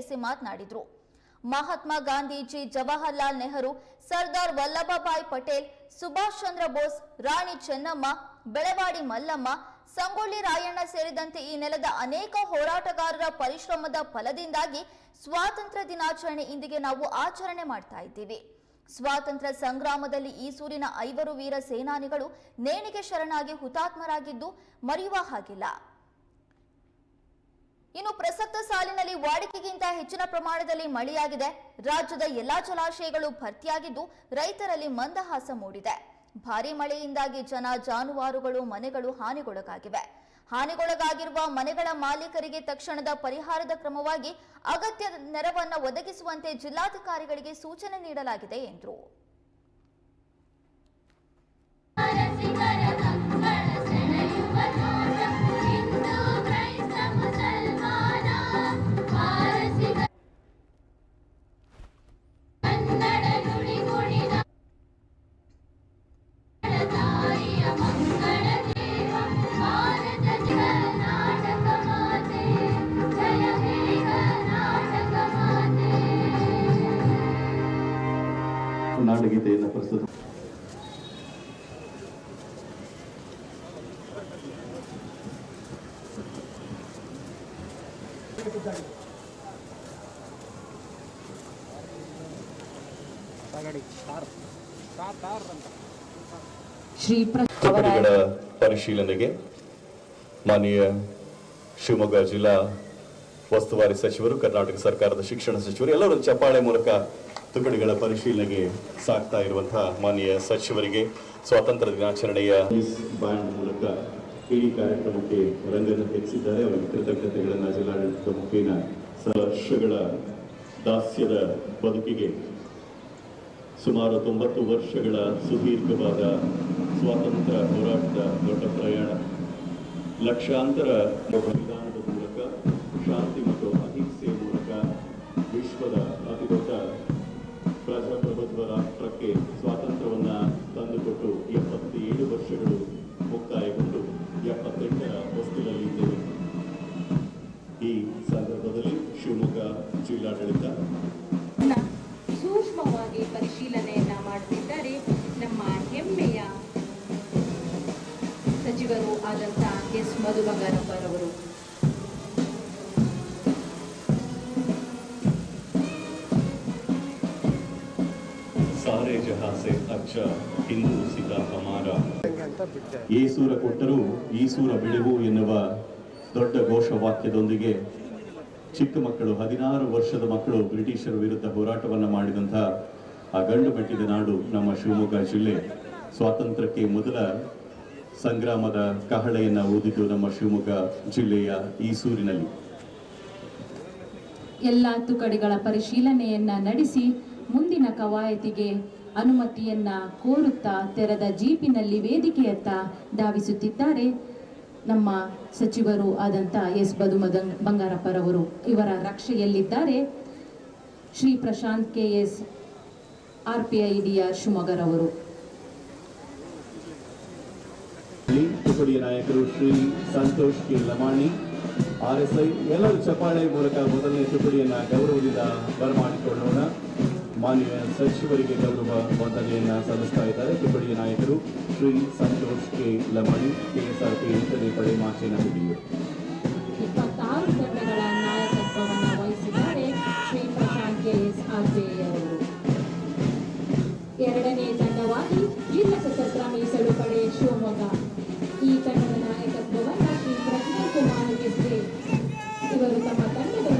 ನೆರವೇರಿಸಿ ಮಾತನಾಡಿದರು. ಮಹಾತ್ಮ ಗಾಂಧೀಜಿ, ಜವಾಹರ್ಲಾಲ್ ನೆಹರು, ಸರ್ದಾರ್ ವಲ್ಲಭಭಾಯ್ ಪಟೇಲ್, ಸುಭಾಷ್ ಚಂದ್ರ ಬೋಸ್, ರಾಣಿ ಚೆನ್ನಮ್ಮ, ಬೆಳವಾಡಿ ಮಲ್ಲಮ್ಮ, ಸಂಗೊಳ್ಳಿ ರಾಯಣ್ಣ ಸೇರಿದಂತೆ ಈ ನೆಲದ ಅನೇಕ ಹೋರಾಟಗಾರರ ಪರಿಶ್ರಮದ ಫಲದಿಂದಾಗಿ ಸ್ವಾತಂತ್ರ್ಯ ದಿನಾಚರಣೆ ಇಂದಿಗೆ ನಾವು ಆಚರಣೆ ಮಾಡ್ತಾ ಇದ್ದೀವಿ. ಸ್ವಾತಂತ್ರ್ಯ ಸಂಗ್ರಾಮದಲ್ಲಿ ಈ ಐವರು ವೀರ ಸೇನಾನಿಗಳು ನೇಣಿಗೆ ಶರಣಾಗಿ ಹುತಾತ್ಮರಾಗಿದ್ದು, ಮರೆಯುವ ಹಾಗಿಲ್ಲ. ಇನ್ನು ಪ್ರಸಕ್ತ ಸಾಲಿನಲ್ಲಿ ವಾಡಿಕೆಗಿಂತ ಹೆಚ್ಚಿನ ಪ್ರಮಾಣದಲ್ಲಿ ಮಳೆಯಾಗಿದೆ. ರಾಜ್ಯದ ಎಲ್ಲಾ ಜಲಾಶಯಗಳು ಭರ್ತಿಯಾಗಿದ್ದು ರೈತರಲ್ಲಿ ಮಂದಹಾಸ ಮೂಡಿದೆ. ಭಾರೀ ಮಳೆಯಿಂದಾಗಿ ಜನ, ಜಾನುವಾರುಗಳು, ಮನೆಗಳು ಹಾನಿಗೊಳಗಾಗಿವೆ. ಹಾನಿಗೊಳಗಾಗಿರುವ ಮನೆಗಳ ಮಾಲೀಕರಿಗೆ ತಕ್ಷಣದ ಪರಿಹಾರದ ಕ್ರಮವಾಗಿ ಅಗತ್ಯ ನೆರವನ್ನು ಒದಗಿಸುವಂತೆ ಜಿಲ್ಲಾಧಿಕಾರಿಗಳಿಗೆ ಸೂಚನೆ ನೀಡಲಾಗಿದೆ ಎಂದರು. ನಾಡಗೀತೆಯನ್ನು ಪ್ರಸ್ತುತ ಪರಿಶೀಲನೆಗೆ ಮಾನ್ಯ ಶಿವಮೊಗ್ಗ ಜಿಲ್ಲಾ ಉಸ್ತುವಾರಿ ಸಚಿವರು ಕರ್ನಾಟಕ ಸರ್ಕಾರದ ಶಿಕ್ಷಣ ಸಚಿವರು ಎಲ್ಲರೂ ಚಪ್ಪಾಳೆ ಮೂಲಕ ತುಕಡಿಗಳ ಪರಿಶೀಲನೆಗೆ ಸಾಕ್ತಾ ಇರುವಂತಹ ಮಾನ್ಯ ಸಚಿವರಿಗೆ ಸ್ವಾತಂತ್ರ್ಯ ದಿನಾಚರಣೆಯ ಮೂಲಕ ಇಡೀ ಕಾರ್ಯಕ್ರಮಕ್ಕೆ ರಂಗನ್ನು ಹೆಚ್ಚಿದ್ದಾರೆ ಅವರಿಗೆ ಕೃತಜ್ಞತೆಗಳನ್ನು ಜಿಲ್ಲಾಡಳಿತ ಮುಖೇನ ವರ್ಷಗಳ ದಾಸ್ಯದ ಬದುಕಿಗೆ ಸುಮಾರು ತೊಂಬತ್ತು ವರ್ಷಗಳ ಸುದೀರ್ಘವಾದ ಸ್ವಾತಂತ್ರ್ಯ ಹೋರಾಟದ ದೊಡ್ಡ ಪ್ರಯಾಣ. ಲಕ್ಷಾಂತರ ಸಾರೆ ಜಹಾಸೆ ಅಚ್ಚ ಹಿಂದೂ ಸಿಕ ಹಮಾರ ಏಸೂರ ಕೊಟ್ಟರೂ ಈಸೂರ ಬಿಡುವು ಎನ್ನುವ ದೊಡ್ಡ ಘೋಷವಾಕ್ಯದೊಂದಿಗೆ ಚಿಕ್ಕ ಮಕ್ಕಳು ಹದಿನಾರು ವರ್ಷದ ಮಕ್ಕಳು ಬ್ರಿಟಿಷರ ವಿರುದ್ಧ ಹೋರಾಟವನ್ನು ಮಾಡಿದಂತಹ ಆ ಗಂಡು ಬೆಟ್ಟಿದ ನಾಡು ನಮ್ಮ ಶಿವಮೊಗ್ಗ ಜಿಲ್ಲೆ. ಸ್ವಾತಂತ್ರ್ಯಕ್ಕೆ ಮೊದಲ ಸಂಗ್ರಾಮದ ಕಹಳೆಯನ್ನು ಓದಿದ್ದು ನಮ್ಮ ಶಿವಮೊಗ್ಗ ಜಿಲ್ಲೆಯ ಈಸೂರಿನಲ್ಲಿ. ಎಲ್ಲ ತುಕಡಿಗಳ ಪರಿಶೀಲನೆಯನ್ನ ನಡೆಸಿ ಮುಂದಿನ ಕವಾಯತಿಗೆ ಅನುಮತಿಯನ್ನ ಕೋರುತ್ತಾ ತೆರೆದ ಜೀಪಿನಲ್ಲಿ ವೇದಿಕೆಯತ್ತ ಧಾವಿಸುತ್ತಿದ್ದಾರೆ ನಮ್ಮ ಸಚಿವರು ಆದಂಥ ಎಸ್ ಬದು ಮದನ್ ಬಂಗಾರಪ್ಪರವರು. ಇವರ ರಕ್ಷೆಯಲ್ಲಿದ್ದಾರೆ Shri Prashant K S R P I D ಶಿವಮೊಗ್ಗರವರು ನಾಯಕರು Shri Santosh K Lamani, R S I ಎಲ್ಲರೂ ಚಪಾಳೆ ಮೂಲಕ ಮೊದಲನೇ ತುಕಡಿಯನ್ನ ಗೌರವದಿಂದ ಬರಮಾಡಿಕೊಳ್ಳೋಣ. ಮಾನ್ಯ ಸಚಿವರಿಗೆ ಗೌರವ ವಂದನೆಯನ್ನು ಸಲ್ಲಿಸ್ತಾ ಇದ್ದಾರೆ. ತುಕಡಿಯ ನಾಯಕರು Shri Santosh K. Lamani, K S R P ಎಂಟನೇ ಪಡೆ ಮಾಚಿನ ಹುಡುಗಿಯರು ಇಪ್ಪತ್ತಾರು ತಂಡಗಳ ನಾಯಕತ್ವವನ್ನು ವಹಿಸಿದ್ದಾರೆ Shri Prashant K S R P I ಅವರು. ಎರಡನೇ ತಂಡವಾಗಿ ಜಿಲ್ಲಾ ಸಶಸ್ತ್ರ ಮೀಸಲು ಪಡೆ ಶಿವಮೊಗ್ಗ. ಈ ತಂಡದ ನಾಯಕತ್ವವನ್ನು ಶ್ರೀ ಪ್ರಜ್ಞಾ ಕುಮಾರ್ ಇವರು ತಮ್ಮ ತಂಡದೊಂದಿಗೆ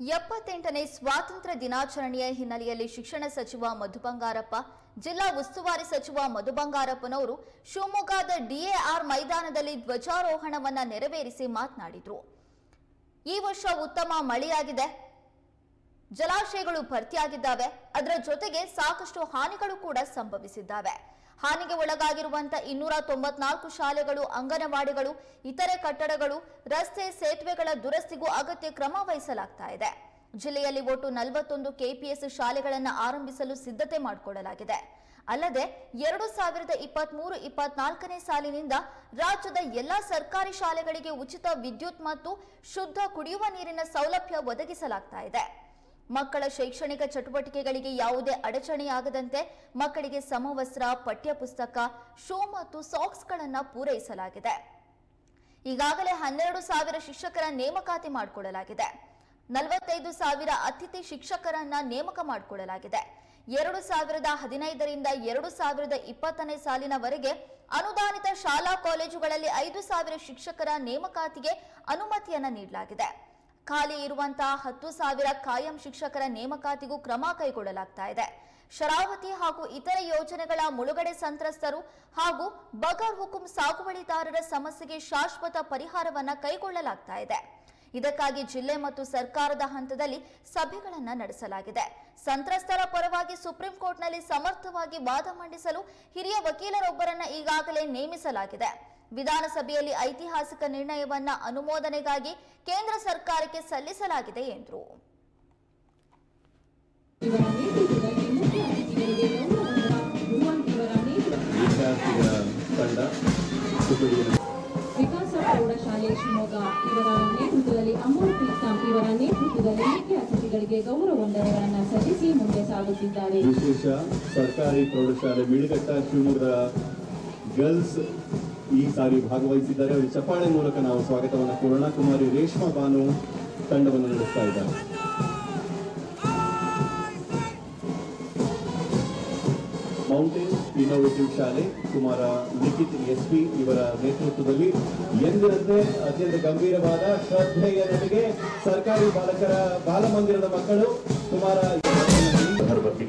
ಎಪ್ಪತ್ತೆಂಟನೇ ಸ್ವಾತಂತ್ರ್ಯ ದಿನಾಚರಣೆಯ ಹಿನ್ನೆಲೆಯಲ್ಲಿ ಶಿಕ್ಷಣ ಸಚಿವ ಮಧು ಬಂಗಾರಪ್ಪ, ಜಿಲ್ಲಾ ಉಸ್ತುವಾರಿ ಸಚಿವ ಮಧು ಬಂಗಾರಪ್ಪನವರು ಶಿವಮೊಗ್ಗದ ಡಿಎಆರ್ ಮೈದಾನದಲ್ಲಿ ಧ್ವಜಾರೋಹಣವನ್ನು ನೆರವೇರಿಸಿ ಮಾತನಾಡಿದರು. ಈ ವರ್ಷ ಉತ್ತಮ ಮಳೆಯಾಗಿದೆ. ಜಲಾಶಯಗಳು ಭರ್ತಿಯಾಗಿದ್ದಾವೆ. ಅದರ ಜೊತೆಗೆ ಸಾಕಷ್ಟು ಹಾನಿಗಳು ಕೂಡ ಸಂಭವಿಸಿದ್ದಾವೆ. ಹಾನಿಗೆ ಒಳಗಾಗಿರುವಂತ ಇನ್ನೂರ ತೊಂಬತ್ನಾಲ್ಕು ಶಾಲೆಗಳು, ಅಂಗನವಾಡಿಗಳು, ಇತರೆ ಕಟ್ಟಡಗಳು, ರಸ್ತೆ ಸೇತುವೆಗಳ ದುರಸ್ತಿಗೂ ಅಗತ್ಯ ಕ್ರಮ ವಹಿಸಲಾಗ್ತಾ ಇದೆ. ಜಿಲ್ಲೆಯಲ್ಲಿ ಒಟ್ಟು ನಲವತ್ತೊಂದು ಕೆಪಿಎಸ್ ಶಾಲೆಗಳನ್ನು ಆರಂಭಿಸಲು ಸಿದ್ಧತೆ ಮಾಡಿಕೊಳ್ಳಲಾಗಿದೆ. ಅಲ್ಲದೆ ಎರಡು ಸಾವಿರದ ಇಪ್ಪತ್ಮೂರು, ಇಪ್ಪತ್ನಾಲ್ಕನೇ ಸಾಲಿನಿಂದ ರಾಜ್ಯದ ಎಲ್ಲಾ ಸರ್ಕಾರಿ ಶಾಲೆಗಳಿಗೆ ಉಚಿತ ವಿದ್ಯುತ್ ಮತ್ತು ಶುದ್ಧ ಕುಡಿಯುವ ನೀರಿನ ಸೌಲಭ್ಯ ಒದಗಿಸಲಾಗ್ತಾ ಇದೆ. ಮಕ್ಕಳ ಶೈಕ್ಷಣಿಕ ಚಟುವಟಿಕೆಗಳಿಗೆ ಯಾವುದೇ ಅಡಚಣೆಯಾಗದಂತೆ ಮಕ್ಕಳಿಗೆ ಸಮವಸ್ತ್ರ ಪಠ್ಯಪುಸ್ತಕ ಶೂ ಮತ್ತು ಸಾಕ್ಸ್ಗಳನ್ನು ಪೂರೈಸಲಾಗಿದೆ. ಈಗಾಗಲೇ ಹನ್ನೆರಡು ಸಾವಿರ ಶಿಕ್ಷಕರ ನೇಮಕಾತಿ ಮಾಡಿಕೊಳ್ಳಲಾಗಿದೆ ನಲವತ್ತೈದು ಸಾವಿರ ಅತಿಥಿ ಶಿಕ್ಷಕರನ್ನ ನೇಮಕ ಮಾಡಿಕೊಳ್ಳಲಾಗಿದೆ ಎರಡು ಸಾವಿರದ ಹದಿನೈದರಿಂದ ಎರಡು ಸಾವಿರದ ಇಪ್ಪತ್ತನೇ ಸಾಲಿನವರೆಗೆ ಅನುದಾನಿತ ಶಾಲಾ ಕಾಲೇಜುಗಳಲ್ಲಿ ಐದು ಸಾವಿರ ಶಿಕ್ಷಕರ ನೇಮಕಾತಿಗೆ ಅನುಮತಿಯನ್ನು ನೀಡಲಾಗಿದೆ. ಖಾಲಿ ಇರುವಂತಹ ಹತ್ತು ಸಾವಿರ ಕಾಯಂ ಶಿಕ್ಷಕರ ನೇಮಕಾತಿಗೂ ಕ್ರಮ ಕೈಗೊಳ್ಳಲಾಗ್ತಾ ಇದೆ. ಶರಾವತಿ ಹಾಗೂ ಇತರ ಯೋಜನೆಗಳ ಮುಳುಗಡೆ ಸಂತ್ರಸ್ತರು ಹಾಗೂ ಬಗರ್ ಹುಕುಂ ಸಾಗುವಳಿದಾರರ ಸಮಸ್ಯೆಗೆ ಶಾಶ್ವತ ಪರಿಹಾರವನ್ನ ಕೈಗೊಳ್ಳಲಾಗ್ತಾ ಇದೆ. ಇದಕ್ಕಾಗಿ ಜಿಲ್ಲೆ ಮತ್ತು ಸರ್ಕಾರದ ಹಂತದಲ್ಲಿ ಸಭೆಗಳನ್ನು ನಡೆಸಲಾಗಿದೆ. ಸಂತ್ರಸ್ತರ ಪರವಾಗಿ ಸುಪ್ರೀಂ ಕೋರ್ಟ್ನಲ್ಲಿ ಸಮರ್ಥವಾಗಿ ವಾದ ಮಂಡಿಸಲು ಹಿರಿಯ ವಕೀಲರೊಬ್ಬರನ್ನ ಈಗಾಗಲೇ ನೇಮಿಸಲಾಗಿದೆ. ವಿಧಾನಸಭೆಯಲ್ಲಿ ಐತಿಹಾಸಿಕ ನಿರ್ಣಯವನ್ನ ಅನುಮೋದನೆಗಾಗಿ ಕೇಂದ್ರ ಸರ್ಕಾರಕ್ಕೆ ಸಲ್ಲಿಸಲಾಗಿದೆ ಎಂದರು. ವಿಕಾಸ ಪ್ರೌಢಶಾಲೆ ಶಿವಮೊಗ್ಗ ಇವರ ನೇತೃತ್ವದಲ್ಲಿ ಅಮೋಲ್ ಪ್ರೀತಾಮ್ ಇವರ ನೇತೃತ್ವದಲ್ಲಿ ಮುಖ್ಯ ಅತಿಥಿಗಳಿಗೆ ಗೌರವ ವಂದನೆಗಳನ್ನು ಸಲ್ಲಿಸಿ ಮುಂದೆ ಸಾಗುತ್ತಿದ್ದಾರೆ. ವಿಶೇಷ ಸರ್ಕಾರಿ ಪ್ರೌಢಶಾಲೆ ಮಿಳಿಗಟ್ಟ ಶಿವಮೊಗ್ಗದ ಗರ್ಲ್ಸ್ ಈ ಸಾರಿ ಭಾಗವಹಿಸಿದ್ದಾರೆ. ಅವರಿಗೆ ಚಪ್ಪಾಳೆ ಮೂಲಕ ನಾವು ಸ್ವಾಗತವನ್ನು ಕೋರೋಣ ಕುಮಾರಿ ರೇಷ್ಮಾ ಬಾನು ತಂಡವನ್ನು ನಡೆಸ್ತಾ ಇದ್ದಾರೆ. ಮೌಂಟೇನ್ ಇನ್ನೋವೇಟಿವ್ ಶಾಲೆ, ಕುಮಾರ ಲಿಖಿತ್ ಎಸ್ ಪಿ ಇವರ ನೇತೃತ್ವದಲ್ಲಿ ಎಂದಿನಂತೆ ಅತ್ಯಂತ ಗಂಭೀರವಾದ ಶ್ರದ್ಧೆಯ ನಮಗೆ ಸರ್ಕಾರಿ ಬಾಲಕರ ಬಾಲಮಂದಿರದ ಮಕ್ಕಳು ಕುಮಾರ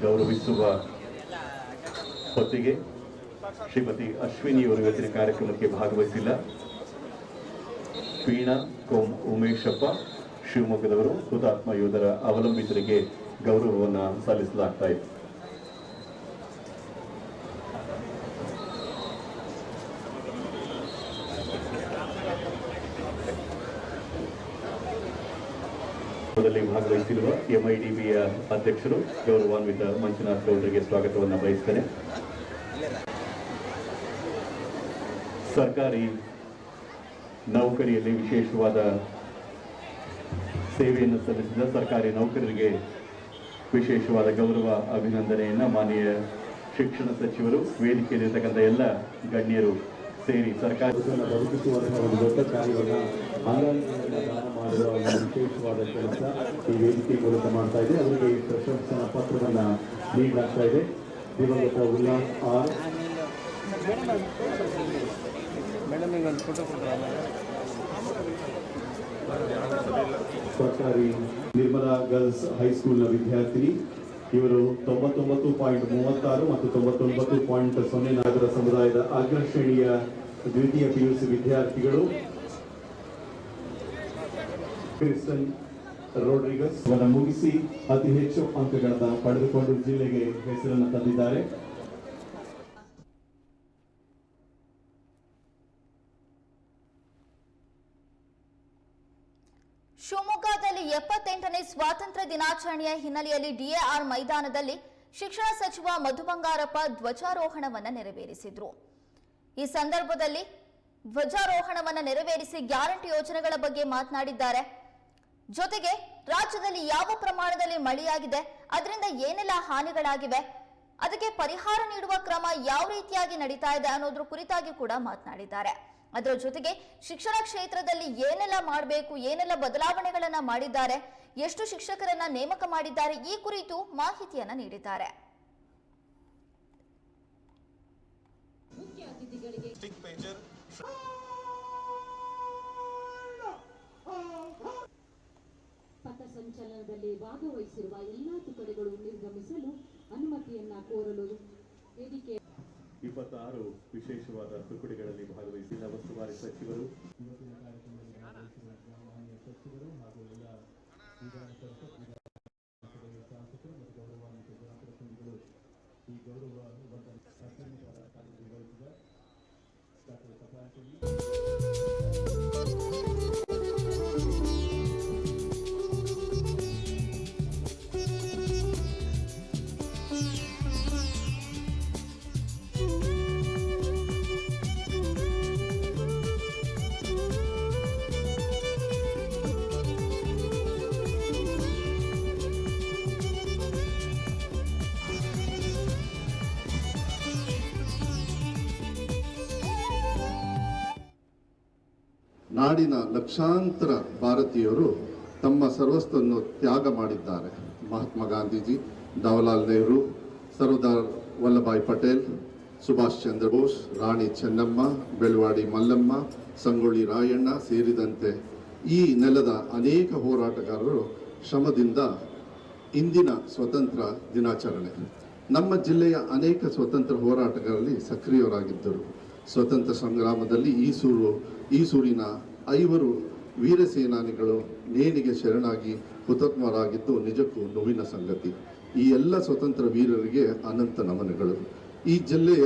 ಗೌರವಿಸುವ ಹೊತ್ತಿಗೆ ಶ್ರೀಮತಿ ಅಶ್ವಿನಿ ಅವರು ಇವತ್ತಿನ ಕಾರ್ಯಕ್ರಮಕ್ಕೆ ಭಾಗವಹಿಸಿಲ್ಲ. ವೀಣಾ ಕೋಮ್ ಉಮೇಶಪ್ಪ, ಶಿವಮೊಗ್ಗದವರು, ಹುತಾತ್ಮ ಯೋಧರ ಅವಲಂಬಿತರಿಗೆ ಗೌರವವನ್ನು ಸಲ್ಲಿಸಲಾಗ್ತಾ ಇತ್ತು ಭಾಗವಹಿಸಿರುವ ಎಂಐಡಿಬಿಯ ಅಧ್ಯಕ್ಷರು ಗೌರವಾನ್ವಿತ ಮಂಜುನಾಥ್ ಗೌಡರಿಗೆ ಸ್ವಾಗತವನ್ನು ಬಯಸ್ತೇನೆ. ಸರ್ಕಾರಿ ನೌಕರಿಯಲ್ಲಿ ವಿಶೇಷವಾದ ಸೇವೆಯನ್ನು ಸಲ್ಲಿಸಿದ ಸರ್ಕಾರಿ ನೌಕರರಿಗೆ ವಿಶೇಷವಾದ ಗೌರವ, ಅಭಿನಂದನೆಯನ್ನು ಮಾನ್ಯ ಶಿಕ್ಷಣ ಸಚಿವರು, ವೇದಿಕೆಯಲ್ಲಿರ್ತಕ್ಕಂಥ ಎಲ್ಲ ಗಣ್ಯರು ಸೇರಿ ಸರ್ಕಾರ ಒಂದು ದೊಡ್ಡ ವಿಶೇಷವಾದ ಕೆಲಸ ಈ ವೇದಿಕೆ ಮೂಲಕ ಮಾಡ್ತಾ ಇದೆ. ಅವರಿಗೆ ಪ್ರಶಂಸನಾ ಪತ್ರವನ್ನು ನೀಡಲಾಗ್ತಾ ಇದೆ. ದಿವಂಗತ ಉಲ್ಲಾಸ್ ಆರ್. ಸರ್ಕಾರಿ ನಿರ್ಮಲಾ ಗರ್ಲ್ಸ್ ಹೈಸ್ಕೂಲ್ನ ವಿದ್ಯಾರ್ಥಿನಿ. ಇವರು ತೊಂಬತ್ತೊಂಬತ್ತು ಪಾಯಿಂಟ್ ಮೂವತ್ತಾರು ಮತ್ತು ತೊಂಬತ್ತೊಂಬತ್ತು ಪಾಯಿಂಟ್ ಸೊನ್ನೆ ನಾಗರ ಸಮುದಾಯದ ಅಗ್ರ ಶ್ರೇಣಿಯ ದ್ವಿತೀಯ ಪಿಯುಸಿ ವಿದ್ಯಾರ್ಥಿಗಳು. ಕ್ರಿಸ್ಟನ್ ರೋಡ್ರಿಗಸ್. ಮುಗಿಸಿ ಅತಿ ಹೆಚ್ಚು ಅಂಕಗಳನ್ನು ಪಡೆದುಕೊಂಡು ಜಿಲ್ಲೆಗೆ ಹೆಸರನ್ನು ತಂದಿದ್ದಾರೆ ಶಿವಮೊಗ್ಗದಲ್ಲಿ ಎಪ್ಪತ್ತೆಂಟನೇ ಸ್ವಾತಂತ್ರ್ಯ ದಿನಾಚರಣೆಯ ಹಿನ್ನೆಲೆಯಲ್ಲಿ ಡಿಎಆರ್ ಮೈದಾನದಲ್ಲಿ ಶಿಕ್ಷಣ ಸಚಿವ ಮಧು ಬಂಗಾರಪ್ಪ ಧ್ವಜಾರೋಹಣವನ್ನು ನೆರವೇರಿಸಿದ್ರು. ಈ ಸಂದರ್ಭದಲ್ಲಿ ಧ್ವಜಾರೋಹಣವನ್ನು ನೆರವೇರಿಸಿ ಗ್ಯಾರಂಟಿ ಯೋಜನೆಗಳ ಬಗ್ಗೆ ಮಾತನಾಡಿದ್ದಾರೆ. ಜೊತೆಗೆ ರಾಜ್ಯದಲ್ಲಿ ಯಾವ ಪ್ರಮಾಣದಲ್ಲಿ ಮಳೆಯಾಗಿದೆ, ಅದರಿಂದ ಏನೆಲ್ಲ ಹಾನಿಗಳಾಗಿವೆ, ಅದಕ್ಕೆ ಪರಿಹಾರ ನೀಡುವ ಕ್ರಮ ಯಾವ ರೀತಿಯಾಗಿ ನಡೀತಾ ಇದೆ ಅನ್ನೋದ್ರ ಕುರಿತಾಗಿ ಕೂಡ ಮಾತನಾಡಿದ್ದಾರೆ. ಅದರ ಜೊತೆಗೆ ಶಿಕ್ಷಣ ಕ್ಷೇತ್ರದಲ್ಲಿ ಏನೆಲ್ಲ ಮಾಡಬೇಕು, ಏನೆಲ್ಲ ಬದಲಾವಣೆಗಳನ್ನ ಮಾಡಿದ್ದಾರೆ ಎಷ್ಟು ಶಿಕ್ಷಕರನ್ನ ನೇಮಕ ಮಾಡಿದ್ದಾರೆ ಈ ಕುರಿತು ಮಾಹಿತಿಯನ್ನ ನೀಡಿದ್ದಾರೆ. ಮುಖ್ಯ ಅತಿಥಿಗಳಿಗೆ ಪಥಸಂಚಲನದಲ್ಲಿ ಭಾಗವಹಿಸಿರುವ ಎಲ್ಲಾ ತುಕಡಿಗಳು ನಿರ್ಗಮಿಸಲು ಅನುಮತಿಯನ್ನ ಕೋರಲು ವೇದಿಕೆ ಇಪ್ಪತ್ತಾರು ವಿಶೇಷವಾದ ತುಕಡಿಗಳಲ್ಲಿ ಭಾಗವಹಿಸಿದ ಉಸ್ತುವಾರಿ ಸಚಿವರು Thank you. ನಾಡಿನ ಲಕ್ಷಾಂತರ ಭಾರತೀಯರು ತಮ್ಮ ಸರ್ವಸ್ವವನ್ನು ತ್ಯಾಗ ಮಾಡಿದ್ದಾರೆ. ಮಹಾತ್ಮ ಗಾಂಧೀಜಿ ಜವಾಹರ್ಲಾಲ್ ನೆಹರು, ಸರ್ದಾರ್ ವಲ್ಲಭಾಯ್ ಪಟೇಲ್, ಸುಭಾಷ್ ಚಂದ್ರ ಬೋಸ್, ರಾಣಿ ಚೆನ್ನಮ್ಮ, ಬೆಳವಾಡಿ ಮಲ್ಲಮ್ಮ, ಸಂಗೊಳ್ಳಿ ರಾಯಣ್ಣ ಸೇರಿದಂತೆ ಈ ನೆಲದ ಅನೇಕ ಹೋರಾಟಗಾರರು ಶ್ರಮದಿಂದ ಇಂದಿನ ಸ್ವತಂತ್ರ ದಿನಾಚರಣೆ. ನಮ್ಮ ಜಿಲ್ಲೆಯ ಅನೇಕ ಸ್ವತಂತ್ರ ಹೋರಾಟಗಾರರಲ್ಲಿ ಸಕ್ರಿಯರಾಗಿದ್ದರು. ಸ್ವತಂತ್ರ ಸಂಗ್ರಾಮದಲ್ಲಿ ಈಸೂರು, ಈಸೂರಿನ ಐವರು ವೀರ ಸೇನಾನಿಗಳು ನೇಣಿಗೆ ಶರಣಾಗಿ ಹುತಾತ್ಮರಾಗಿದ್ದು ನಿಜಕ್ಕೂ ನೋವಿನ ಸಂಗತಿ. ಈ ಎಲ್ಲ ಸ್ವತಂತ್ರ ವೀರರಿಗೆ ಅನಂತ ನಮನಗಳು. ಈ ಜಿಲ್ಲೆಯ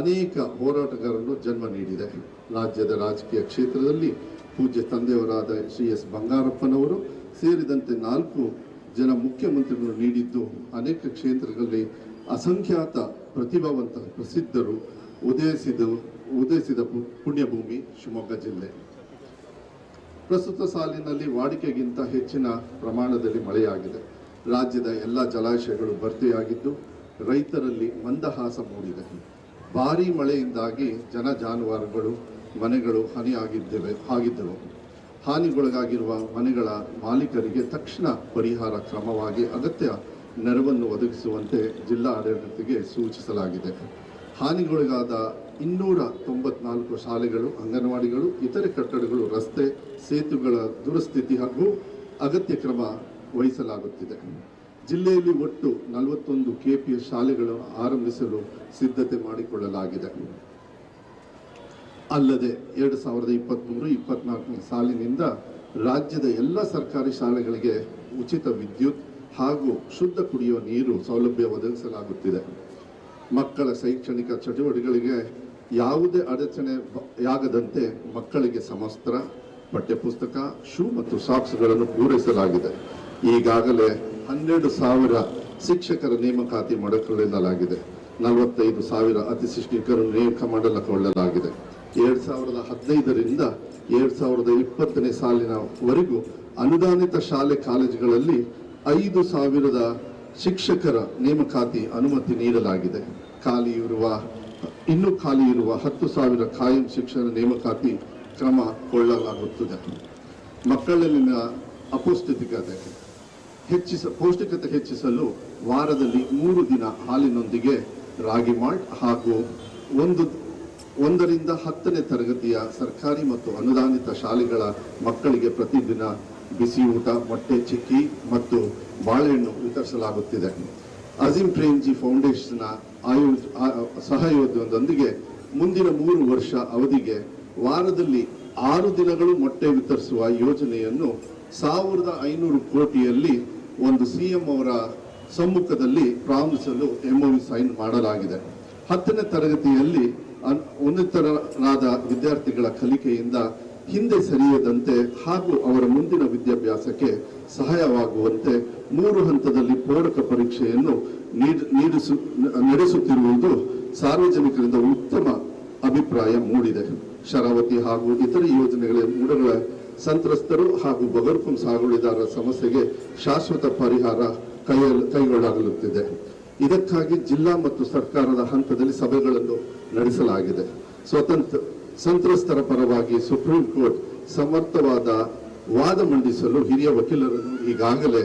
ಅನೇಕ ಹೋರಾಟಗಾರರು ಜನ್ಮ ನೀಡಿದೆ. ರಾಜ್ಯದ ರಾಜಕೀಯ ಕ್ಷೇತ್ರದಲ್ಲಿ ಪೂಜ್ಯ ತಂದೆಯವರಾದ ಶ್ರೀ ಎಸ್ ಬಂಗಾರಪ್ಪನವರು ಸೇರಿದಂತೆ ನಾಲ್ಕು ಜನ ಮುಖ್ಯಮಂತ್ರಿಗಳು ನೀಡಿದ್ದು ಅನೇಕ ಕ್ಷೇತ್ರಗಳಲ್ಲಿ ಅಸಂಖ್ಯಾತ ಪ್ರತಿಭಾವಂತ ಪ್ರಸಿದ್ಧರು. ಉದಯಿಸಿದ ಉದಯಿಸಿದ ಪುಣ್ಯಭೂಮಿ ಶಿವಮೊಗ್ಗ ಜಿಲ್ಲೆ. ಪ್ರಸ್ತುತ ಸಾಲಿನಲ್ಲಿ ವಾಡಿಕೆಗಿಂತ ಹೆಚ್ಚಿನ ಪ್ರಮಾಣದಲ್ಲಿ ಮಳೆಯಾಗಿದೆ. ರಾಜ್ಯದ ಎಲ್ಲ ಜಲಾಶಯಗಳು ಭರ್ತಿಯಾಗಿದ್ದು, ರೈತರಲ್ಲಿ ಮಂದಹಾಸ ಮೂಡಿದೆ. ಭಾರೀ ಮಳೆಯಿಂದಾಗಿ ಜನ ಜಾನುವಾರುಗಳು, ಮನೆಗಳು ಹಾನಿಯಾಗಿದ್ದೇವೆ, ಆಗಿದ್ದವು. ಹಾನಿಗೊಳಗಾಗಿರುವ ಮನೆಗಳ ಮಾಲೀಕರಿಗೆ ತಕ್ಷಣ ಪರಿಹಾರ ಕ್ರಮವಾಗಿ ಅಗತ್ಯ ನೆರವನ್ನು ಒದಗಿಸುವಂತೆ ಜಿಲ್ಲಾ ಆಡಳಿತಕ್ಕೆ ಸೂಚಿಸಲಾಗಿದೆ. ಹಾನಿಗೊಳಗಾದ ಇನ್ನೂರ ತೊಂಬತ್ನಾಲ್ಕು ಶಾಲೆಗಳು, ಅಂಗನವಾಡಿಗಳು, ಇತರೆ ಕಟ್ಟಡಗಳು, ರಸ್ತೆ ಸೇತುಗಳ ದುರಸ್ಥಿತಿ ಹಾಗೂ ಅಗತ್ಯ ಕ್ರಮ ವಹಿಸಲಾಗುತ್ತಿದೆ. ಜಿಲ್ಲೆಯಲ್ಲಿ ಒಟ್ಟು ನಲವತ್ತೊಂದು ಕೆಪಿಎಸ್ ಶಾಲೆಗಳು ಆರಂಭಿಸಲು ಸಿದ್ಧತೆ ಮಾಡಿಕೊಳ್ಳಲಾಗಿದೆ. ಅಲ್ಲದೆ ಎರಡು ಸಾವಿರದ ಇಪ್ಪತ್ತ್ಮೂರು ಇಪ್ಪತ್ನಾಲ್ಕನೇ ಸಾಲಿನಿಂದ ರಾಜ್ಯದ ಎಲ್ಲ ಸರ್ಕಾರಿ ಶಾಲೆಗಳಿಗೆ ಉಚಿತ ವಿದ್ಯುತ್ ಹಾಗೂ ಶುದ್ಧ ಕುಡಿಯುವ ನೀರು ಸೌಲಭ್ಯ ಒದಗಿಸಲಾಗುತ್ತಿದೆ. ಮಕ್ಕಳ ಶೈಕ್ಷಣಿಕ ಚಟುವಟಿಕೆಗಳಿಗೆ ಯಾವುದೇ ಅಡಚಣೆ ಆಗದಂತೆ ಮಕ್ಕಳಿಗೆ ಸಮಸ್ತ್ರ, ಪಠ್ಯಪುಸ್ತಕ, ಶೂ ಮತ್ತು ಸಾಕ್ಸ್ಗಳನ್ನು ಪೂರೈಸಲಾಗಿದೆ. ಈಗಾಗಲೇ ಹನ್ನೆರಡು ಸಾವಿರ ಶಿಕ್ಷಕರ ನೇಮಕಾತಿ ಮಾಡಿಕೊಳ್ಳಲಾಗಿದೆ ನಲವತ್ತೈದು ಸಾವಿರ ಅತಿ ಶಿಕ್ಷಕರು ನೇಮಕ ಮಾಡಲಕೊಳ್ಳಲಾಗಿದೆ. ಎರಡ್ ಸಾವಿರದ ಹದಿನೈದರಿಂದ ಎರಡ್ ಸಾವಿರದ ಇಪ್ಪತ್ತನೇ ಸಾಲಿನವರೆಗೂ ಅನುದಾನಿತ ಶಾಲೆ ಕಾಲೇಜುಗಳಲ್ಲಿ ಐದು ಸಾವಿರದ ಶಿಕ್ಷಕರ ನೇಮಕಾತಿ ಅನುಮತಿ ನೀಡಲಾಗಿದೆ. ಖಾಲಿ ಇರುವ, ಇನ್ನೂ ಖಾಲಿ ಇರುವ ಹತ್ತು ಸಾವಿರ ಖಾಯಂ ಶಿಕ್ಷಣ ನೇಮಕಾತಿ ಕ್ರಮ ಕೊಳ್ಳಲಾಗುತ್ತದೆ. ಮಕ್ಕಳಲ್ಲಿನ ಅಪೌಷ್ಟಿಕತೆ ಹೆಚ್ಚಿಸ, ಪೌಷ್ಟಿಕತೆ ಹೆಚ್ಚಿಸಲು ವಾರದಲ್ಲಿ ಮೂರು ದಿನ ಹಾಲಿನೊಂದಿಗೆ ರಾಗಿ ಮಾಲ್ಟ್ ಹಾಗೂ ಒಂದು, ಒಂದರಿಂದ ಹತ್ತನೇ ತರಗತಿಯ ಸರ್ಕಾರಿ ಮತ್ತು ಅನುದಾನಿತ ಶಾಲೆಗಳ ಮಕ್ಕಳಿಗೆ ಪ್ರತಿದಿನ ಬಿಸಿ ಊಟ, ಮೊಟ್ಟೆ ಚಿಕ್ಕಿ ಮತ್ತು ಬಾಳೆಹಣ್ಣು ವಿತರಿಸಲಾಗುತ್ತಿದೆ. ಅಜಿಂ ಪ್ರೇಮ್ಜಿ ಫೌಂಡೇಶನ್ ಆಯೋಜ, ಆ- ಸಹಯೋಗದೊಂದಿಗೆ ಮುಂದಿನ ಮೂರು ವರ್ಷ ಅವಧಿಗೆ ವಾರದಲ್ಲಿ ಆರು ದಿನಗಳು ಮೊಟ್ಟೆ ವಿತರಿಸುವ ಯೋಜನೆಯನ್ನು ಸಾವಿರದ ಐನೂರು ಕೋಟಿಯಲ್ಲಿ ಒಂದು ಸಿಎಂ ಅವರ ಸಮ್ಮುಖದಲ್ಲಿ ಪ್ರಾರಂಭಿಸಲು ಎಂಒವಿ ಸೈನ್ ಮಾಡಲಾಗಿದೆ. ಹತ್ತನೇ ತರಗತಿಯಲ್ಲಿ ಉನ್ನತರಾದ ವಿದ್ಯಾರ್ಥಿಗಳ ಕಲಿಕೆಯಿಂದ ಹಿಂದೆ ಸರಿಯದಂತೆ ಹಾಗೂ ಅವರ ಮುಂದಿನ ವಿದ್ಯಾಭ್ಯಾಸಕ್ಕೆ ಸಹಾಯವಾಗುವಂತೆ ಮೂರು ಹಂತದಲ್ಲಿ ಪೂರಕ ಪರೀಕ್ಷೆಯನ್ನು ನೀಡ್- ನೀಡಿಸು, ನಡೆಸುತ್ತಿರುವುದು ಸಾರ್ವಜನಿಕರಿಂದ ಉತ್ತಮ ಅಭಿಪ್ರಾಯ ಮೂಡಿದೆ. ಶರಾವತಿ ಹಾಗೂ ಇತರ ಯೋಜನೆಗಳ ಮೂಡಗಳ ಸಂತ್ರಸ್ತರು ಹಾಗೂ ಬಗರ್ಪುಂ ಸಾಗುವಳಿದಾರರ ಸಮಸ್ಯೆಗೆ ಶಾಶ್ವತ ಪರಿಹಾರ ಕೈಗೊಳ್ಳಲಾಗುತ್ತಿದೆ. ಇದಕ್ಕಾಗಿ ಜಿಲ್ಲಾ ಮತ್ತು ಸರ್ಕಾರದ ಹಂತದಲ್ಲಿ ಸಭೆಗಳನ್ನು ನಡೆಸಲಾಗಿದೆ. ಸ್ವತಂತ್ರ ಸಂತ್ರಸ್ತರ ಪರವಾಗಿ ಸುಪ್ರೀಂ ಕೋರ್ಟ್ ಸಮರ್ಥವಾದ ವಾದ ಮಂಡಿಸಲು ಹಿರಿಯ ವಕೀಲರನ್ನು ಈಗಾಗಲೇ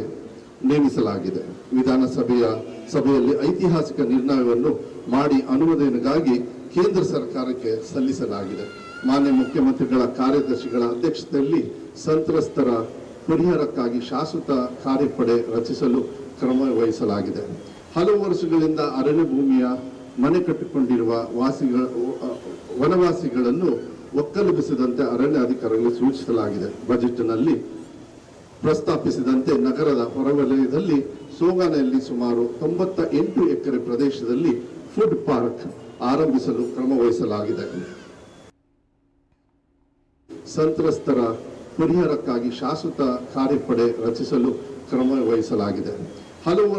ನೇಮಿಸಲಾಗಿದೆ. ವಿಧಾನಸಭೆಯ ಸಭೆಯಲ್ಲಿ ಐತಿಹಾಸಿಕ ನಿರ್ಣಯವನ್ನು ಮಾಡಿ ಅನುಮೋದನೆಗಾಗಿ ಕೇಂದ್ರ ಸರ್ಕಾರಕ್ಕೆ ಸಲ್ಲಿಸಲಾಗಿದೆ. ಮಾನ್ಯ ಮುಖ್ಯಮಂತ್ರಿಗಳ ಕಾರ್ಯದರ್ಶಿಗಳ ಅಧ್ಯಕ್ಷತೆಯಲ್ಲಿ ಸಂತ್ರಸ್ತರ ಪರಿಹಾರಕ್ಕಾಗಿ ಶಾಶ್ವತ ಕಾರ್ಯಪಡೆ ರಚಿಸಲು ಕ್ರಮ ವಹಿಸಲಾಗಿದೆ. ಹಲವು ವರ್ಷಗಳಿಂದ ಅರಣ್ಯ ಭೂಮಿಯ ಮನೆ ಕಟ್ಟಿಕೊಂಡಿರುವ ವಾಸಿಗಳ ವನವಾಸಿಗಳನ್ನು ಒಕ್ಕಲುಬಿಸಿದಂತೆ ಅರಣ್ಯ ಅಧಿಕಾರಿಗಳು ಸೂಚಿಸಲಾಗಿದೆ. ಬಜೆಟ್ನಲ್ಲಿ ಪ್ರಸ್ತಾಪಿಸಿದಂತೆ ನಗರದ ಹೊರವಲಯದಲ್ಲಿ ಸೋಗಾನೆಯಲ್ಲಿ ಸುಮಾರು ತೊಂಬತ್ತ ಎಂಟು ಎಕರೆ ಪ್ರದೇಶದಲ್ಲಿ ಫುಡ್ ಪಾರ್ಕ್ ಆರಂಭಿಸಲು ಕ್ರಮ ವಹಿಸಲಾಗಿದೆ ಸಂತ್ರಸ್ತರ ಪರಿಹಾರಕ್ಕಾಗಿ ಶಾಶ್ವತ ಕಾರ್ಯಪಡೆ ರಚಿಸಲು ಕ್ರಮ ವಹಿಸಲಾಗಿದೆ ಹಲವು